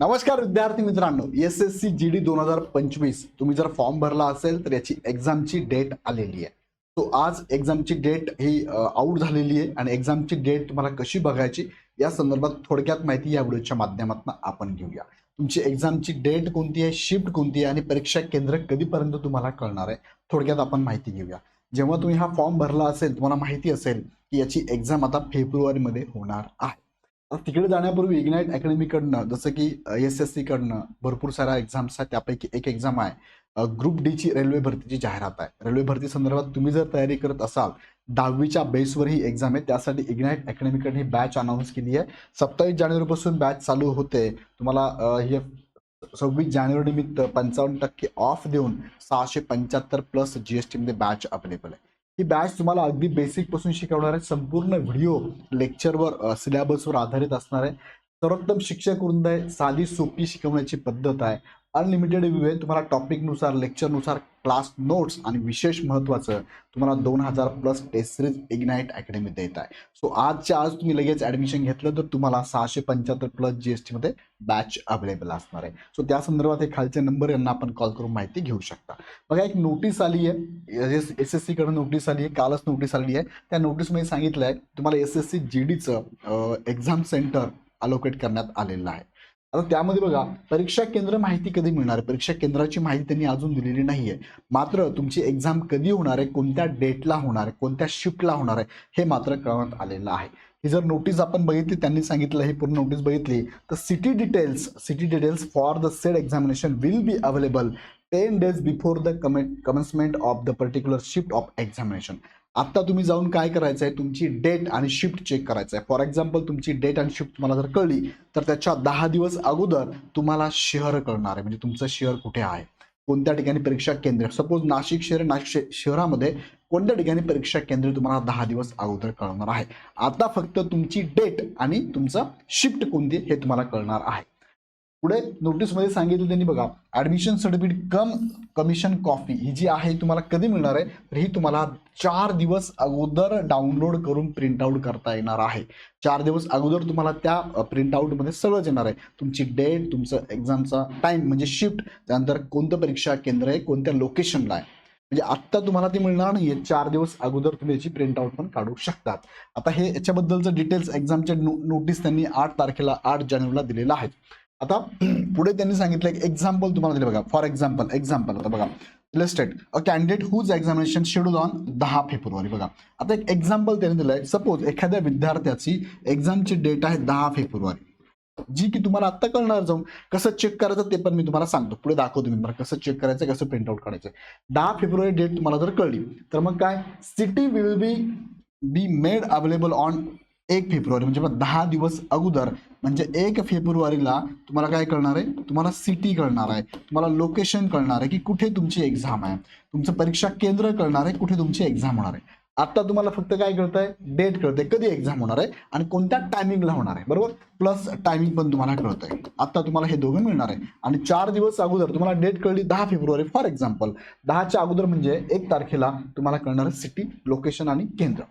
नमस्कार विद्यार्थी मित्रांनो S S C G D दोन हजार पंचवीस तुम्ही जर फॉर्म भरला असेल तर याची एक्झामची डेट आलेली आहे. तो आज एक्झामची डेट ही आऊट झालेली आहे आणि एक्झामची डेट तुम्हाला कशी बघायची या संदर्भात थोडक्यात माहिती या व्हिडिओच्या माध्यमातून आपण घेऊया. तुमची एक्झामची डेट कोणती आहे शिफ्ट कोणती आहे आणि परीक्षा केंद्र कधीपर्यंत तुम्हाला कळणार आहे थोडक्यात आपण माहिती घेऊया. जेव्हा तुम्ही हा फॉर्म भरला असेल तुम्हाला माहिती असेल की याची एक्झाम आता फेब्रुवारीमध्ये होणार आहे. तिकडे जाण्यापूर्वी इग्नाईट अकॅडमीकडनं जसं की एस एस सीकडनं भरपूर साऱ्या एक्झाम्स आहेत. त्यापैकी एक एक्झाम आहे. ग्रुप डीची रेल्वे भरतीची जाहिरात आहे. रेल्वे भरती संदर्भात तुम्ही जर तयारी करत असाल दहावीच्या बेसवर ही एक्झाम आहे त्यासाठी इग्नाईट अकॅडमीकडे ही बॅच अनाऊन्स केली आहे. सत्तावीस जानेवारीपासून बॅच चालू होते. तुम्हाला हे सव्वीस जानेवारी निमित्त पंचावन्न टक्के ऑफ देऊन सहाशे पंच्याहत्तर प्लस जीएसटीमध्ये बॅच अवेलेबल आहे. ही बॅच तुम्हाला अगदी बेसिकपासून शिकवणार आहे. संपूर्ण व्हिडिओ लेक्चरवर सिलेबसवर आधारित असणार आहे. सर्वोत्तम शिक्षक वृंद आहे. साधी सोपी शिकवण्याची पद्धत आहे. अनलिमिटेड व्ह्यू आहे. तुम्हाला टॉपिकनुसार लेक्चरनुसार क्लास नोट्स आणि विशेष महत्त्वाचं तुम्हाला दोन हजार plus test series ignite academy देत आहे. सो आजच्या आज तुम्ही लगेच ॲडमिशन घेतलं तर तुम्हाला सहाशे पंच्याहत्तर प्लस जी एस टीमध्ये बॅच अवेलेबल असणार आहे. सो त्या संदर्भात हे खालचे नंबर यांना आपण कॉल करून माहिती घेऊ शकता. बघा एक नोटीस आली आहे. एस एस सीकडून नोटीस आली आहे. कालच नोटीस आली आहे. त्या नोटीसमध्ये सांगितलं आहे तुम्हाला एस एस सी जी डीचं एक्झाम सेंटर अलोकेट करण्यात आलेलं आहे. आता त्यामध्ये बघा परीक्षा केंद्र माहिती कधी मिळणार? आहे परीक्षा केंद्राची माहिती त्यांनी अजून दिलेली नाही आहे मात्र तुमची एक्झाम कधी होणार आहे? कोणत्या डेटला होणार आहे? कोणत्या शिफ्टला होणार आहे? हे मात्र कळवण्यात आलेलं आहे. ही जर नोटीस आपण बघितली त्यांनी सांगितलं ही पूर्ण नोटीस बघितली तर city details city details for the said examination will be available ten days before the comm commencement of the particular shift of examination आत्ता तुम्ही जाऊन काय करायचं आहे तुमची डेट आणि शिफ्ट चेक करायचं आहे फॉर एक्झाम्पल तुमची डेट आणि शिफ्ट तुम्हाला जर कळली तर त्याच्या दहा दिवस अगोदर तुम्हाला शहर कळणार आहे. म्हणजे तुमचं शहर कुठे आहे? कोणत्या ठिकाणी परीक्षा केंद्र सपोज नाशिक शहर नाशिक शहरामध्ये कोणत्या ठिकाणी परीक्षा केंद्र तुम्हाला दहा दिवस अगोदर कळणार आहे? आता फक्त तुमची डेट आणि तुमचं शिफ्ट कोणती हे तुम्हाला कळणार आहे. पुढे नोटीसमध्ये सांगितलं त्यांनी बघा admission certificate cum commission copy ही जी आहे तुम्हाला कधी मिळणार आहे तर ही तुम्हाला चार दिवस अगोदर डाउनलोड करून प्रिंटआउट करता येणार आहे. चार दिवस अगोदर तुम्हाला त्या प्रिंट आउटमध्ये सगळंच येणार आहे. तुमची डेट तुमचं एक्झामचा टाइम म्हणजे शिफ्ट त्यानंतर कोणतं परीक्षा केंद्र आहे कोणत्या लोकेशनला आहे. म्हणजे आत्ता तुम्हाला ते मिळणार नाहीये. चार दिवस अगोदर तुम्ही याची प्रिंट आउट पण काढू शकतात. आता हे याच्याबद्दलचं डिटेल्स एक्झामचे नो नोटीस त्यांनी आठ तारखेला आठ जानेवारीला दिलेलं आहे. आता पुढे त्यांनी सांगितलं एक एक्झाम्पल तुम्हाला दिले बघा. फॉर एक्झाम्पल एक्झाम्पल आता बघा. Illustrate a candidate whose examination schedule on दहा फेब्रुवारी बघा. आता एक एक्झाम्पल त्यांनी आहे सपोज एखाद्या विद्यार्थ्याची एक्झामची डेट आहे दहा फेब्रुवारी. जी की तुम्हाला आत्ता कळणार जाऊन. कसं चेक करायचं ते पण मी तुम्हाला सांगतो. पुढे दाखवतो मी तुम्हाला कसं चेक करायचं कसं प्रिंट आउट काढायचं. दहा फेब्रुवारी डेट तुम्हाला जर कळली तर मग काय? City will be be made available on एक फेब्रुवारी म्हणजे मग दहा दिवस अगोदर म्हणजे एक फेब्रुवारीला तुम्हाला काय कळणार आहे? तुम्हाला सिटी कळणार आहे. तुम्हाला लोकेशन कळणार आहे की कुठे तुमची एक्झाम आहे. तुमचं परीक्षा केंद्र कळणार आहे कुठे तुमची एक्झाम होणार आहे. आता तुम्हाला फक्त काय कळतंय? डेट कळतंय. कधी एक्झाम होणार आहे आणि कोणत्या टायमिंगला होणार आहे. बरोबर? प्लस टायमिंग पण तुम्हाला कळतंय. आता तुम्हाला हे दोघं मिळणार आहे. आणि चार दिवस अगोदर तुम्हाला डेट कळली दहा फेब्रुवारी. फॉर एक्झाम्पल दहाच्या अगोदर म्हणजे एक तारखेला तुम्हाला कळणार आहे सिटी लोकेशन आणि केंद्र.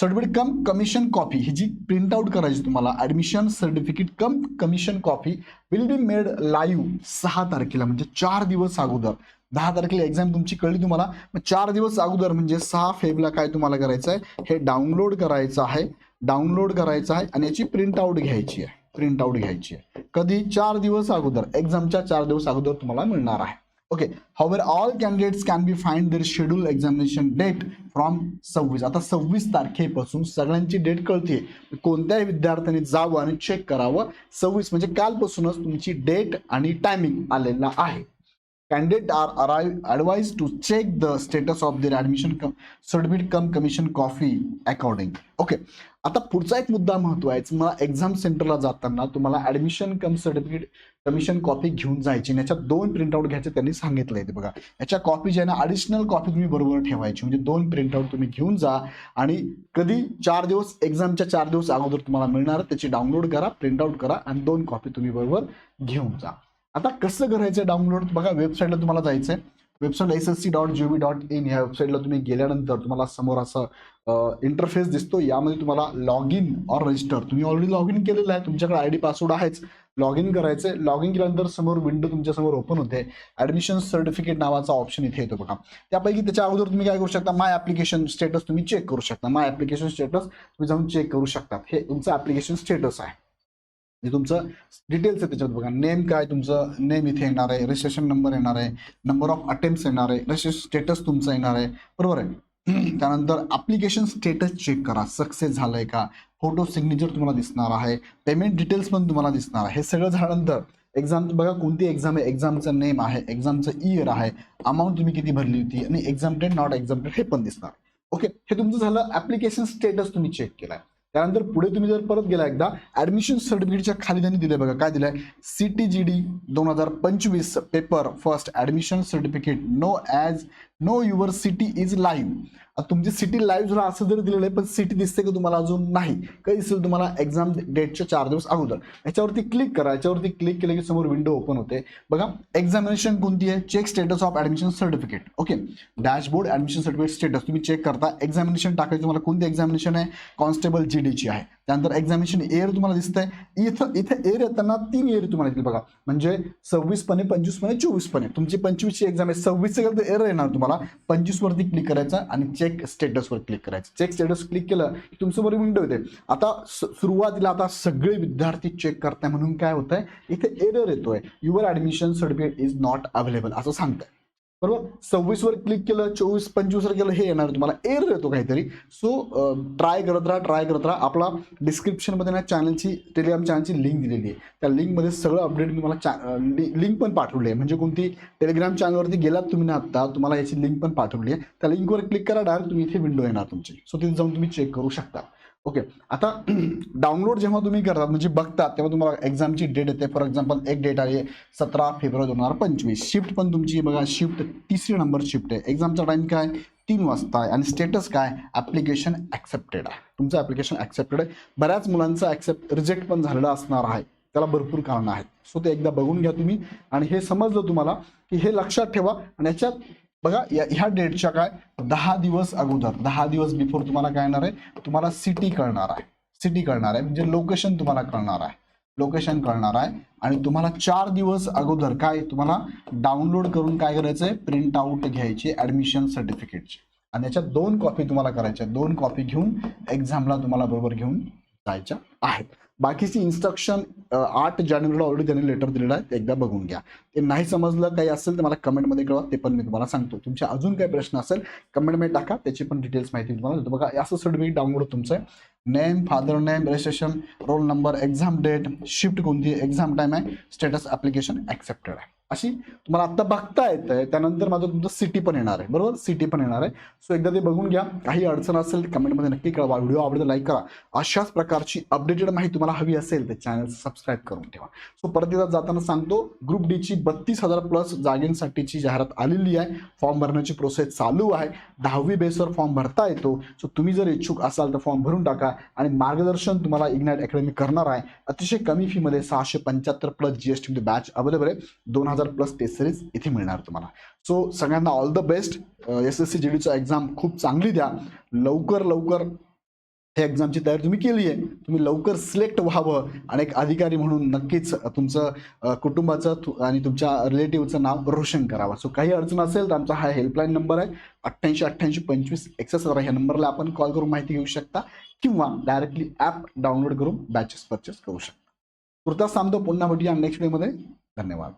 सर्टिफिकेट कम कमिशन कॉपी ही जी प्रिंट आउट करायची तुम्हाला admission certificate cum commission copy will be made live सहा तारखेला म्हणजे चार दिवस अगोदर. दहा तारखेला एक्झाम तुमची कळली तुम्हाला मग चार दिवस अगोदर म्हणजे सहा फेबला काय तुम्हाला करायचं आहे हे डाउनलोड करायचं आहे डाउनलोड करायचं आहे आणि याची प्रिंट आउट घ्यायची आहे प्रिंट आउट घ्यायची आहे. कधी? चार दिवस अगोदर. एक्झामच्या चार दिवस अगोदर तुम्हाला मिळणार आहे. Okay however all candidates can be find their schedule examination date from सव्वीस. आता सव्वीस तारखेपासून सगळ्यांची डेट कळते कोणत्याही विद्यार्थ्याने जावं आणि चेक करावं सव्वीस म्हणजे कालपासूनच तुमची डेट आणि टायमिंग आलेला आहे. Candidate are arrive advised to check the status of their admission cum submit cum commission copy according okay आता पुढचा एक मुद्दा महत्त्वाचा मला एक्झाम सेंटरला जाताना तुम्हाला admission cum certificate commission copy घेऊन जायची आणि दोन प्रिंटआउट घ्यायचे त्यांनी सांगितलंय ते बघा. याच्या कॉपी ज्या ना अडिशनल कॉपी तुम्ही बरोबर ठेवायची. म्हणजे दोन प्रिंटआउट तुम्ही घेऊन जा आणि कधी चार दिवस एक्झामच्या चार दिवस अगोदर तुम्हाला मिळणार त्याची डाउनलोड करा प्रिंटआउट करा आणि दोन कॉपी तुम्ही बरोबर घेऊन जा. आता कसं करायचं डाउनलोड बघा वेबसाईटला तुम्हाला जायचं आहे website S S C dot G B dot in ह्या वेबसाईटला तुम्ही गेल्यानंतर तुम्हाला समोर असं इंटरफेस दिसतो यामध्ये तुम्हाला लॉग इन ऑर रजिस्टर तुम्ही ऑलरेडी लॉग इन केलेलं आहे. तुमच्याकडे आय डी पासवर्ड आहेच. लॉग इन करायचं लॉग इन केल्यानंतर समोर विंडो तुमच्यासमोर ओपन होते. ऍडमिशन सर्टिफिकेट नावाचा ऑप्शन इथे येतो बघा. त्यापैकी त्याच्या अगोदर तुम्ही काय करू शकता? माय ऍप्लिकेशन स्टेटस तुम्ही चेक करू शकता. माय ऍप्लिकेशन स्टेटस तुम्ही जाऊन चेक करू शकता. हे तुमचं ऍप्लिकेशन स्टेटस आहे. म्हणजे तुमचं डिटेल्स आहे त्याच्यात बघा. नेम काय तुमचं? नेम इथे येणार आहे. रजिस्ट्रेशन नंबर येणार आहे. नंबर ऑफ अटेम्प्ट येणार आहे. रजिस्ट्रेशन स्टेटस तुमचं येणार आहे. बरोबर आहे? त्यानंतर ॲप्लिकेशन स्टेटस चेक करा. सक्सेस झालंय का? फोटो सिग्नेचर तुम्हाला दिसणार आहे. पेमेंट डिटेल्स पण तुम्हाला दिसणार आहे. हे सगळं झाल्यानंतर एक्झाम बघा कोणती एक्झाम आहे? एक्झामचं नेम आहे. एक्झामचं इयर आहे. अमाऊंट तुम्ही किती भरली होती? आणि एक्झाम नॉट एक्झामटेड हे पण दिसणार. ओके हे तुमचं झालं. ॲप्लिकेशन स्टेटस तुम्ही चेक केलाय. त्यानंतर पुढे तुम्ही जर परत गेला एकदा ऍडमिशन सर्टिफिकेटच्या खाली त्यांनी दिले बघा काय दिलंय? सी टी जी डी दोन हजार पंचवीस paper first admission certificate no as no your city is live तुमची सिटी लाईव्ह जर असं जरी दिलेलं आहे पण सिटी दिसते का तुम्हाला अजून? नाही. काही दिसेल तुम्हाला एक्झाम डेटच्या चार दिवस अगोदर? याच्यावरती क्लिक करा. याच्यावरती क्लिक केलं की समोर विंडो ओपन होते. बघा एक्झामिनेशन कोणती आहे? Check status of admission certificate okay dashboard admission certificate status तुम्ही चेक करता. एक्झामिनेशन टाकायचं तुम्हाला कोणती एक्झामिनेशन आहे? कॉन्स्टेबल जी डीची आहे. त्यानंतर एक्झामिनेशन एअर तुम्हाला दिसतंय. इथं इथे एअर येताना तीन एअर तुम्हाला येतील बघा. म्हणजे सव्वीसपणे पंचवीसपणे चोवीसपणे. तुमची पंचवीसची एक्झाम आहे. सव्वीसचं गेलं तर एअर येणार तुम्हाला. पंचवीसवरती क्लिक करायचं आणि चेक स्टेटसवर क्लिक करायचं. चेक स्टेटस क्लिक केलं की तुमच्यावर विंडो येते. आता सुरुवातीला आता सगळे विद्यार्थी चेक करताय म्हणून काय होतंय? इथे एरर येतोय. Your admission certificate is not available असं सांगतंय. बरोबर? सव्वीस वर क्लिक केलं चोवीस पंचवीस वर केलं हे येणार तुम्हाला. एअर येतो काहीतरी. सो ट्राय करत राहा ट्राय करत राहा. आपला डिस्क्रिप्शनमध्ये ना चॅनलची टेलिग्राम चॅनलची लिंक दिलेली आहे. त्या लिंकमध्ये सगळं अपडेट मी मला लिंक पण पाठवली आहे. म्हणजे कोणती? टेलिग्राम चॅनलवरती गेलात तुम्ही ना आत्ता तुम्हाला याची लिंक पण पाठवली आहे. त्या लिंकवर क्लिक करा डायरेक्ट तुम्ही इथे विंडो येणार तुमची. सो तिथे जाऊन तुम्ही चेक करू शकता. ओके. आता डाउनलोड जेव्हा तुम्ही करता म्हणजे बघता तेव्हा तुम्हाला एक्झामची डेट येते. फॉर एक्झाम्पल एक डेट आहे सतरा फेब्रुवारी दोन हजार पंचवीस. शिफ्ट पण तुमची बघा शिफ्ट तिसरी नंबर शिफ्ट आहे. एक्झामचा टाइम काय? तीन वाजता आहे. आणि स्टेटस काय? ॲप्लिकेशन ॲक्सेप्टेड आहे. तुमचं ॲप्लिकेशन ॲक्सेप्टेड आहे. बऱ्याच मुलांचं ॲक्सेप्ट रिजेक्ट पण झालेलं असणार आहे. त्याला भरपूर कारणं आहेत. सो ते एकदा बघून घ्या तुम्ही. आणि हे समजलं तुम्हाला की हे लक्षात ठेवा. आणि याच्यात बघा या ह्या डेटच्या काय? दहा दिवस अगोदर दहा दिवस बिफोर तुम्हाला काय येणार आहे? तुम्हाला सिटी कळणार आहे. सिटी कळणार आहे म्हणजे लोकेशन तुम्हाला कळणार आहे. लोकेशन कळणार आहे. आणि तुम्हाला चार दिवस अगोदर काय तुम्हाला डाउनलोड करून काय करायचं आहे? प्रिंट आउट घ्यायची ऍडमिशन सर्टिफिकेटची आणि याच्यात दोन कॉपी तुम्हाला करायच्या दोन कॉपी घेऊन एक्झामला तुम्हाला बरोबर घेऊन जायच्या आहेत. बाकीची इन्स्ट्रक्शन आठ जानेवारीला ऑलरेडी त्यांनी लेटर दिलेलं आहे ते एकदा बघून घ्या. ते नाही समजलं काही असेल तर मला कमेंटमध्ये कळवा ते पण मी तुम्हाला सांगतो. तुमचे अजून काही प्रश्न असेल कमेंटमध्ये टाका त्याची पण डिटेल्स माहिती तुम्हाला देतो. बघा असं सर्टिफिकेट डाउनलोड तुमचं आहे. Name father name registration roll number exam date shift कोणती एक्झाम टाईम आहे स्टेटस ॲप्लिकेशन ॲक्सेप्टेड आहे. अशी तुम्हाला आता बघता येत आहे त्यानंतर माझं तुमचं सिटी पण येणार आहे. बरोबर? सिटी पण येणार आहे. सो एकदा ते बघून घ्या. काही अडचण असेल कमेंटमध्ये नक्की कळवा. व्हिडिओ आवडला लाईक करा. अशाच प्रकारची अपडेटेड माहिती तुम्हाला हवी असेल तर चॅनल सबस्क्राईब करून ठेवा. सो परत एकदा जाताना सांगतो ग्रुप डीची बत्तीस हजार प्लस जागेंसाठीची जाहिरात आलेली आहे. फॉर्म भरण्याची प्रोसेस चालू आहे. दहावी बेसवर फॉर्म भरता येतो. सो तुम्ही जर इच्छुक असाल तर फॉर्म भरून टाका. आणि मार्गदर्शन तुम्हाला इग्नाइट अकॅडमी करणार आहे. अतिशय कमी फीमध्ये सहाशे पंच्याहत्तर plus G S T batch available आहे. दोन हजार प्लस टेस्ट सिरीज इथे मिळणार तुम्हाला. सो सगळ्यांना all the best S S C G डीचं exam खूप चांगली द्या. लवकर लवकर हे एक्झामची तयारी तुम्ही केली आहे. तुम्ही लवकर सिलेक्ट व्हावं आणि एक अधिकारी म्हणून नक्कीच तुमचं कुटुंबाचं आणि तुमच्या रिलेटिव्हचं नाव रोशन करावं. सो काही अडचण असेल तर आमचा हा हेल्पलाईन नंबर आहे. अठ्ठ्याऐंशी अठ्ठ्याऐंशी पंचवीस एक्सेस ह्या नंबरला आपण कॉल करून माहिती घेऊ शकता किंवा डायरेक्टली ॲप डाउनलोड करून बॅचेस परचेस करू शकता. पुरता सांगतो पुन्हा भेटूया नेक्स्ट डेमध्ये धन्यवाद.